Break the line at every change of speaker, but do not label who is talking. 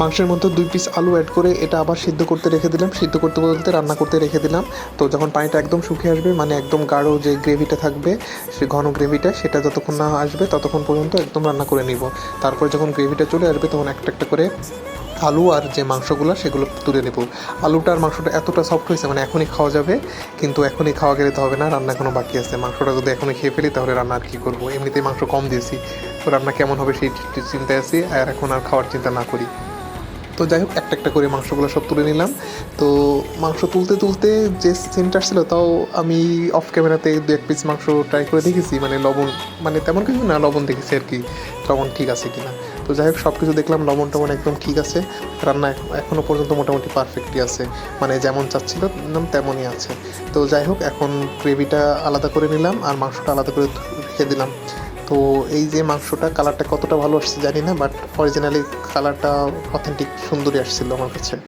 মাংসের মধ্যে দুই পিস আলু অ্যাড করে এটা আবার সিদ্ধ করতে রেখে দিলাম। সিদ্ধ করতে বলতে রান্না করতে রেখে দিলাম। তো যখন পানিটা একদম শুকিয়ে আসবে মানে একদম গাঢ় যে গ্রেভিটা থাকবে, সে ঘন গ্রেভিটা সেটা যতক্ষণ না আসবে ততক্ষণ পর্যন্ত একদম রান্না করে নিব। তারপর যখন গ্রেভিটা চলে আসবে, তখন একটা একটা করে আলু আর যে মাংসগুলো, সেগুলো তুলে নেব। আলুটার মাংসটা এতটা সফট হয়েছে মানে এখনই খাওয়া যাবে, কিন্তু এখনই খাওয়া গেলে তো হবে না, রান্না এখনও বাকি আছে। মাংসটা যদি এখনই খেয়ে ফেলি, তাহলে রান্না আর কী করব? এমনিতেই মাংস কম দিয়েছি। তো রান্না কেমন হবে সেই চিন্তায় আছি, আর এখন আর খাওয়ার চিন্তা না করি। তো যাই হোক, একটা একটা করে মাংসগুলো সব তুলে নিলাম। তো মাংস তুলতে তুলতে যে সিনটা ছিল, তাও আমি অফ ক্যামেরাতে দু এক পিস মাংস ট্রাই করে দেখেছি। মানে লবণ মানে তেমন কিছু না, লবণ দেখেছি আর কি, লবণ ঠিক আছে কিনা। তো যাই হোক সব কিছু দেখলাম লবণ টবণ একদম ঠিক আছে। রান্না এখনও পর্যন্ত মোটামুটি পারফেক্টই আছে। মানে যেমন চাচ্ছিল একদম তেমনই আছে। তো যাই হোক, এখন গ্রেভিটা আলাদা করে নিলাম, আর মাংসটা আলাদা করে রেখে দিলাম। তো এই যে মাংসটা কালারটা কতটা ভালো আসছে জানি না বাট অরিজিনালি কালারটা অথেন্টিক সুন্দরই আসছিল আমার কাছে।